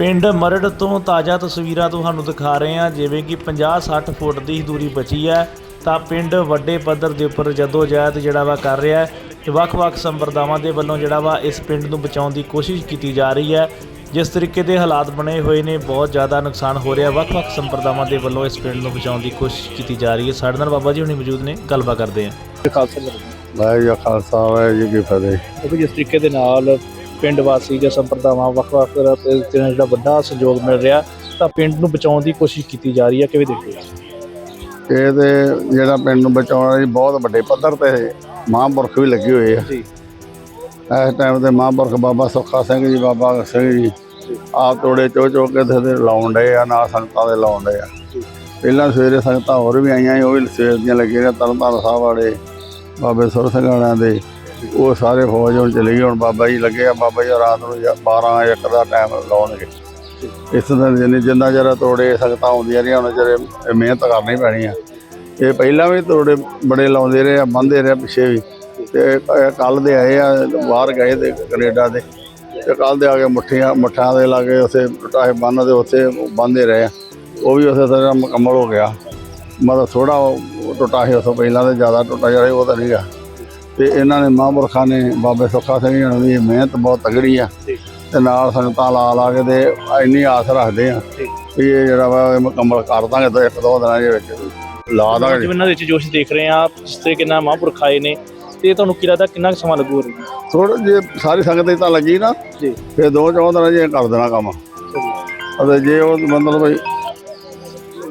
ਪਿੰਡ ਮਰੜ ਤੋਂ ਤਾਜ਼ਾ ਤਸਵੀਰਾਂ ਤੁਹਾਨੂੰ ਦਿਖਾ ਰਹੇ ਹਾਂ। ਜਿਵੇਂ ਕਿ 50-60 ਫੁੱਟ ਦੀ ਦੂਰੀ ਬਚੀ ਹੈ। ਤਾਂ ਪਿੰਡ ਵੱਡੇ ਪੱਧਰ ਦੇ ਉੱਪਰ ਜਦੋਂ ਜਹਿਦ ਜਿਹੜਾ ਵਾ ਕਰ ਰਿਹਾ ਹੈ। ਤੇ ਵੱਖ-ਵੱਖ ਸੰਪਰਦਾਵਾਂ ਦੇ ਵੱਲੋਂ ਜਿਹੜਾ ਵਾ ਇਸ ਪਿੰਡ ਨੂੰ ਬਚਾਉਣ ਦੀ ਕੋਸ਼ਿਸ਼ ਕੀਤੀ ਜਾ ਰਹੀ ਹੈ। ਜਿਸ ਤਰੀਕੇ ਦੇ ਹਾਲਾਤ ਬਣੇ ਹੋਏ ਨੇ ਬਹੁਤ ਜ਼ਿਆਦਾ ਨੁਕਸਾਨ ਹੋ ਰਿਹਾ। ਵੱਖ-ਵੱਖ ਸੰਪਰਦਾਵਾਂ ਦੇ ਵੱਲੋਂ ਇਸ ਪਿੰਡ ਨੂੰ ਬਚਾਉਣ ਦੀ ਕੋਸ਼ਿਸ਼ ਕੀਤੀ ਜਾ ਰਹੀ ਹੈ। ਸਾਡੇ ਨਾਲ ਬਾਬਾ ਜੀ ਹੁਣੀ ਮੌਜੂਦ ਨੇ ਗੱਲਬਾਤ ਕਰਦੇ ਹਾਂ। ਖਾਲਸਾ ਵਾਹਿਗੁਰੂ ਜੀ ਕਾ ਖਾਲਸਾ ਵਾਹਿਗੁਰੂ ਜੀ ਕੀ ਫਤਿਹ। ਕਿਉਂਕਿ ਜਿਸ ਤਰੀਕੇ ਦੇ ਨਾਲ ਪਿੰਡ ਵਾਸੀ ਜਾਂ ਸੰਪਰਦਾਵਾਂ ਵੱਖ-ਵੱਖ ਜਿਹੜਾ ਵੱਡਾ ਸਹਿਯੋਗ ਮਿਲ ਰਿਹਾ ਤਾਂ ਪਿੰਡ ਨੂੰ ਬਚਾਉਣ ਦੀ ਕੋਸ਼ਿਸ਼ ਕੀਤੀ ਜਾ ਰਹੀ ਹੈ। ਕਿਵੇਂ ਦੇਖਦੇ ਹੋ? ਇਹ ਤੇ ਜਿਹੜਾ ਪਿੰਡ ਨੂੰ ਬਚਾਉਣ ਲਈ ਬਹੁਤ ਵੱਡੇ ਪੱਧਰ ਤੇ ਮਹਾਂਪੁਰਖ ਵੀ ਲੱਗੇ ਹੋਏ ਆ। ਜੀ। ਇਸ ਟਾਈਮ ਤੇ ਮਹਾਂਪੁਰਖ ਬਾਬਾ ਸੁੱਖਾ ਸਿੰਘ ਜੀ ਬਾਬਾ ਸਿੰਘ ਜੀ ਆਪ ਤੋੜੇ ਚੋ ਚੋ ਕੇ ਤੇ ਲਾਉਣ ਡਏ ਆ ਨਾਲ ਸੰਗਤਾਂ ਦੇ ਲਾਉਣ ਡਏ ਆ। ਪਹਿਲਾਂ ਸਵੇਰੇ ਸੰਗਤਾਂ ਹੋਰ ਵੀ ਆਈਆਂ ਸੀ, ਉਹ ਵੀ ਸਵੇਰ ਦੀਆਂ ਲੱਗੀਆਂ ਨੇ ਤਰਨਤਾਰਨ ਸਾਹਿਬ ਵਾਲੇ ਬਾਬੇ ਸੁਰ ਸਿੰਘ ਵਾਲਿਆਂ ਦੇ। ਉਹ ਸਾਰੇ ਫੌਜ ਹੁਣ ਚਲੇ ਗਏ, ਹੁਣ ਬਾਬਾ ਜੀ ਲੱਗੇ ਆ, ਬਾਬਾ ਜੀ ਰਾਤ ਨੂੰ 12 1 ਦਾ ਟਾਈਮ ਲਾਉਣਗੇ। ਇਸ ਤਰ੍ਹਾਂ ਜਿੰਨੇ ਜਿੰਨਾ ਜਰਾ ਤੋੜੇ ਸੰਗਤਾਂ ਆਉਂਦੀਆਂ ਰਹੀਆਂ ਉਹਨਾਂ ਚਿਰ ਇਹ ਮਿਹਨਤ ਕਰਨੀ ਪੈਣੀ ਆ। ਇਹ ਪਹਿਲਾਂ ਵੀ ਤੋੜੇ ਬੜੇ ਲਾਉਂਦੇ ਰਹੇ ਆ ਬੰਦੇ ਰਹੇ ਆ ਪਿੱਛੇ ਵੀ। ਤੇ ਕੱਲ ਦੇ ਆਏ ਆ, ਬਾਹਰ ਗਏ ਤੇ ਕੈਨੇਡਾ ਦੇ। ਤੇ ਕੱਲ ਦੇ ਆ ਕੇ ਮੁੱਠੀਆਂ, ਮੁੱਠਾਂ ਦੇ ਲਾਗੇ ਉੱਥੇ ਟਾਹੇ ਬੰਨ ਦੇ ਉੱਥੇ ਬੰਦੇ ਰਹੇ ਆ। ਉਹ ਵੀ ਉਸੇ ਤਰ੍ਹਾਂ ਮੁਕੰਮਲ ਹੋ ਗਿਆ। ਮਤਲਬ ਥੋੜਾ ਟੁੱਟਾ ਸੀ, ਉਸ ਤੋਂ ਪਹਿਲਾਂ ਤੇ ਜ਼ਿਆਦਾ ਟੁੱਟਾ ਜਿਹੜਾ ਸੀ, ਉਹ ਤਾਂ ਨਹੀਂ ਗਾ ਤੇ ਇਹਨਾਂ ਨੇ ਮਹਾਂਪੁਰਖਾਂ ਨੇ ਬਾਬੇ ਸੁੱਖਾ ਸਿੰਘ ਜੀ ਦੀ ਮਿਹਨਤ ਬਹੁਤ ਤਗੜੀ ਆ। ਜੀ। ਤੇ ਨਾਲ ਸੰਗਤਾਂ ਲਾ ਲਾ ਕੇ ਤੇ ਇੰਨੀ ਆਸ ਰੱਖਦੇ ਆ ਜੀ। ਵੀ ਇਹ ਜਿਹੜਾ ਵਾ ਇਹ ਮੁਕੰਮਲ ਕਰ ਦਾਂਗੇ ਤਾਂ ਇੱਕ ਦੋ ਦਿਨਾਂ ਦੇ ਵਿੱਚ ਲਾ ਦਾਂਗੇ। ਜਿਵੇਂ ਇਹਨਾਂ ਵਿੱਚ ਜੋਸ਼ ਦੇਖ ਰਹੇ ਆ ਜਿਸ ਤਰੀਕੇ ਨਾਲ ਮਹਾਂਪੁਰਖ ਆਏ ਨੇ ਤੇ ਤੁਹਾਨੂੰ ਕੀ ਲੱਗਦਾ ਕਿੰਨਾ ਸਮਾਂ ਲੱਗੂ ਥੋੜਾ ਜੇ ਸਾਰੀ ਸੰਗਤ ਦੀ ਤਾਂ ਲੱਗੀ ਨਾ ਜੀ। ਫਿਰ ਦੋ ਚੌਂ ਦਿਨਾਂ ਇਹ ਕਰ ਦੇਣਾ ਕੰਮ। ਅਤੇ ਜੇ ਉਹ ਮਤਲਬ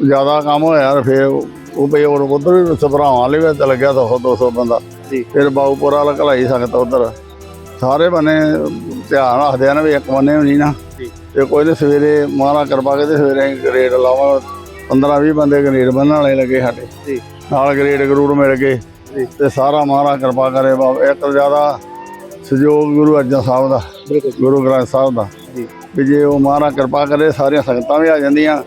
ਜ਼ਿਆਦਾ ਕੰਮ ਹੋਇਆ ਤਾਂ ਫਿਰ ਉਹ ਵੀ ਹੋਰ ਉਧਰ ਵੀ ਸਭਰਾਵਾਂ ਵਾਲੇ ਵੀ ਚੱਲ ਗਿਆ 100 200 ਬੰਦਾ। ਜੀ। ਫਿਰ ਬਾਉਪੁਰਾ ਵਾਲਾ ਘਲਾਈ ਸਕਦਾ ਉਧਰ। ਸਾਰੇ ਬੰਨੇ ਧਿਆਨ ਰੱਖਦੇ ਆ ਨਾ ਵੀ ਇੱਕ ਬੰਨੇ ਨਹੀਂ ਨਾ। ਤੇ ਕੋਈ ਨੇ ਸਵੇਰੇ ਮਾਰਾ ਕਰਵਾ ਕੇ ਤੇ ਸਵੇਰੇ ਗ੍ਰੇਡ ਲਾਵਾਂ 15 20 ਬੰਦੇ ਗ੍ਰੇਡ ਬੰਨਣ ਵਾਲੇ ਲੱਗੇ ਸਾਡੇ। ਜੀ। ਨਾਲ ਗ੍ਰੇਡ ਗਰੂੜ ਮਿਲ ਗਏ। ਤੇ ਸਾਰਾ ਮਾਰਾ ਕਿਰਪਾ ਕਰੇ ਬਾਬਾ ਇੱਕ ਜ਼ਿਆਦਾ ਸਹਿਯੋਗ ਗੁਰੂ ਅਰਜਨ ਸਾਹਿਬ ਦਾ ਗੁਰੂ ਗ੍ਰੰਥ ਸਾਹਿਬ ਦਾ। ਜੀ। ਵੀ ਜੇ ਉਹ ਮਹਾਰਾਜ ਕਿਰਪਾ ਕਰੇ ਸਾਰੀਆਂ ਸੰਗਤਾਂ ਵੀ ਆ ਜਾਂਦੀਆਂ।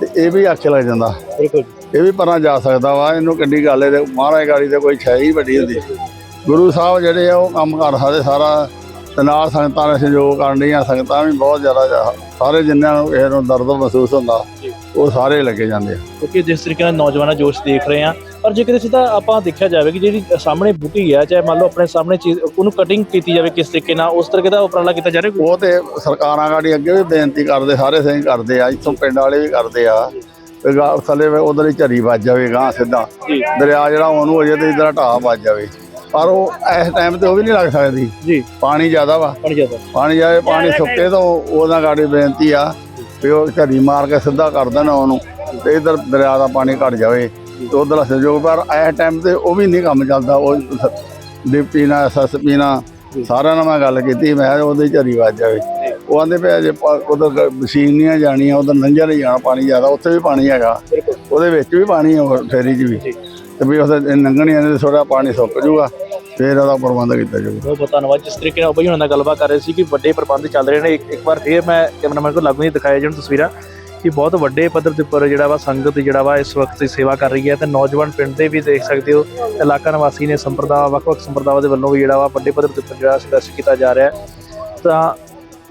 ਤੇ ਇਹ ਵੀ ਆਖੇ ਲੱਗ ਜਾਂਦਾ। ਬਿਲਕੁਲ ਇਹ ਵੀ ਪਰਾਂ ਜਾ ਸਕਦਾ ਵਾ ਇਹਨੂੰ ਕਿੱਡੀ ਗੱਲ ਹੈ ਤੇ ਮਹਾਰਾਜ ਗਾੜੀ ਤੇ ਕੋਈ ਛੈ ਹੀ ਵੱਡੀ ਹੁੰਦੀ ਗੁਰੂ ਸਾਹਿਬ ਜਿਹੜੇ ਆ ਉਹ ਕੰਮ ਕਰ ਸਕਦੇ ਸਾਰਾ ਤੇ ਨਾਲ ਸੰਗਤਾਂ ਨੇ ਸਹਿਯੋਗ ਕਰਨ ਦੀਆਂ ਸੰਗਤਾਂ ਵੀ ਬਹੁਤ ਜ਼ਿਆਦਾ ਸਾਰੇ ਜਿਨ੍ਹਾਂ ਨੂੰ ਇਹ ਨੂੰ ਦਰਦ ਮਹਿਸੂਸ ਹੁੰਦਾ। ਉਹ ਸਾਰੇ ਲੱਗੇ ਜਾਂਦੇ ਆ ਕਿਉਂਕਿ ਜਿਸ ਤਰੀਕੇ ਨਾਲ ਨੌਜਵਾਨਾਂ ਜੋਸ਼ ਦੇਖ ਰਹੇ ਆ ਪਰ ਜੇ ਕਿਤੇ ਸਿੱਧਾ ਆਪਾਂ ਦੇਖਿਆ ਜਾਵੇ ਕਿ ਜਿਹੜੀ ਸਾਹਮਣੇ ਬੂਟੀ ਹੈ ਚਾਹੇ ਮੰਨ ਲਓ ਆਪਣੇ ਸਾਹਮਣੇ ਚੀਜ਼ ਉਹਨੂੰ ਕਟਿੰਗ ਕੀਤੀ ਜਾਵੇ ਕਿਸ ਤਰੀਕੇ ਨਾਲ ਉਸ ਤਰੀਕੇ ਦਾ ਉਪਰਾਲਾ ਕੀਤਾ ਜਾ ਰਿਹਾ ਉਹ ਤੇ ਸਰਕਾਰਾਂ ਗਾੜੀ ਅੱਗੇ ਵੀ ਬੇਨਤੀ ਕਰਦੇ ਸਾਰੇ ਸਿੰਘ ਕਰਦੇ ਆ ਇੱਥੋਂ ਪਿੰਡ ਵਾਲੇ ਵੀ ਕਰਦੇ ਆ ਥੱਲੇ ਉਧਰ ਹੀ ਝਰੀ ਵੱਜ ਜਾਵੇ ਗਾਂ ਸਿੱਧਾ। ਦਰਿਆ ਜਿਹੜਾ ਉਹਨੂੰ ਅਜੇ ਤੇ ਇਧਰ ਢਾਹ ਵੱਜ ਜਾਵੇ। ਪਰ ਉਹ ਇਸ ਟਾਈਮ ਤੇ ਉਹ ਵੀ ਨਹੀਂ ਲੱਗ ਸਕਦੀ। ਜੀ। ਪਾਣੀ ਜ਼ਿਆਦਾ ਵਾ। ਪਾਣੀ ਜ਼ਿਆਦਾ। ਪਾਣੀ ਜਾਵੇ ਪਾਣੀ ਸੁੱਕੇ ਤਾਂ ਉਹਦਾ ਗਾੜੀ ਬੇਨਤੀ ਆ ਵੀ ਉਹ ਝਰੀ ਮਾਰ ਕੇ ਸਿੱਧਾ ਕਰ ਦੇਣ ਉਹਨੂੰ। ਤੇ ਇਧਰ ਦਰਿਆ ਦਾ ਪਾਣੀ ਘਟ ਜਾਵੇ ਤੇ ਉਧਰ ਸਹਿਯੋਗ। ਪਰ ਇਸ ਟਾਈਮ ਤੇ ਉਹ ਵੀ ਨਹੀਂ ਕੰਮ ਚੱਲਦਾ। ਉਹ ਡਿਪਟੀ ਨਾਲ ਐਸਐਸਪੀ ਨਾਲ ਸਾਰਿਆਂ ਨਾਲ ਮੈਂ ਗੱਲ ਕੀਤੀ। ਮੈਂ ਉਹਦੇ ਝਰੀ ਵੱਜ ਜਾਵੇ। ਉਹ ਆਂਦੇ ਪਿਆ ਜੇ ਉਧਰ ਮਸ਼ੀਨ ਨਹੀਂ ਜਾਣੀਆਂ ਉਧਰ ਨੰਜਾ ਨਹੀਂ ਜਾਣਾ ਪਾਣੀ ਜ਼ਿਆਦਾ ਉੱਥੇ ਵੀ ਪਾਣੀ ਹੈਗਾ। ਉਹਦੇ ਵਿੱਚ ਵੀ ਪਾਣੀ ਹੈ ਫੇਰੀ 'ਚ ਵੀ। ਤੇ ਵੀ ਉਹਦੇ ਲੰਘਣੀਆਂ ਨੇ ਥੋੜਾ ਪਾਣੀ ਸੁੱਕ ਜੂਗਾ ਫਿਰ ਉਹਦਾ ਪ੍ਰਬੰਧ ਕੀਤਾ ਜਾਊਗਾ। ਬਹੁਤ ਬਹੁਤ ਧੰਨਵਾਦ। ਜਿਸ ਤਰੀਕੇ ਨਾਲ ਬਈ ਉਹਨਾਂ ਨਾਲ ਗੱਲਬਾਤ ਕਰ ਰਹੇ ਸੀ ਕਿ ਵੱਡੇ ਪ੍ਰਬੰਧ ਚੱਲ ਰਹੇ ਨੇ ਇੱਕ ਵਾਰ ਫੇਰ ਮੈਂ ਕੈਮਰਾਮੈਨ ਕੋਲ ਲਾਗੂ ਨਹੀਂ ਦਿਖਾਇਆ ਜਾਣ ਤਸਵੀਰਾਂ ਕਿ ਬਹੁਤ ਵੱਡੇ ਪੱਧਰ ਦੇ ਉੱਪਰ ਜਿਹੜਾ ਵਾ ਸੰਗਤ ਜਿਹੜਾ ਵਾ ਇਸ ਵਕਤ ਦੀ ਸੇਵਾ ਕਰ ਰਹੀ ਹੈ। ਤੇ ਨੌਜਵਾਨ ਪਿੰਡ ਦੇ ਵੀ ਦੇਖ ਸਕਦੇ ਹੋ ਇਲਾਕਾ ਨਿਵਾਸੀ ਨੇ ਸੰਪਰਦਾ ਵੱਖ-ਵੱਖ ਸੰਪਰਦਾਵਾਂ ਦੇ ਵੱਲੋਂ ਵੀ ਜਿਹੜਾ ਵਾ ਵੱਡੇ ਪੱਧਰ ਦੇ ਉੱਪਰ ਜਿਹੜਾ ਸੰਘਰਸ਼ ਕੀਤਾ ਜਾ ਰਿਹਾ ਹੈ। ਤਾਂ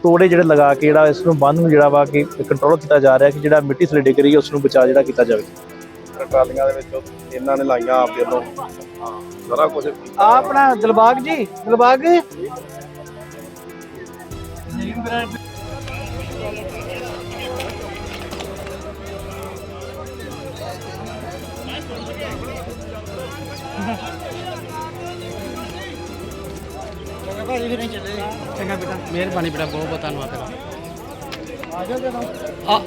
ਤੋੜੇ ਜਿਹੜੇ ਲਗਾ ਕੇ ਜਿਹੜਾ ਇਸ ਨੂੰ ਬੰਦ ਨੂੰ ਜਿਹੜਾ ਵਾ ਕਿ ਕੰਟਰੋਲ ਕੀਤਾ ਜਾ ਰਿਹਾ ਕਿ ਜਿਹੜਾ ਮਿੱਟੀ ਥੱਲੇ ਡਿੱਗ ਰਹੀ ਹੈ ਉਸ ਨੂੰ ਬਚਾ ਜਿਹੜਾ ਕੀਤਾ ਜਾਵੇ। ਟਰਾਲੀਆਂ ਦੇ ਵਿੱਚ ਇਹਨਾਂ ਨੇ ਲਾਈਆਂ ਆਪ ਦੇ ਤੋਂ ਸਾਰਾ ਕੁਝ ਆਪਣਾ ਦਿਲਬਾਗ ਜੀ ਦਿਲਬਾਗ। ਚੰਗਾ ਬੇਟਾ ਮਿਹਰਬਾਨੀ ਬੇਟਾ ਬਹੁਤ ਬਹੁਤ ਧੰਨਵਾਦ ਤੇਰਾ। ਆ ਜਾਓ ਜਦੋਂ ਆ।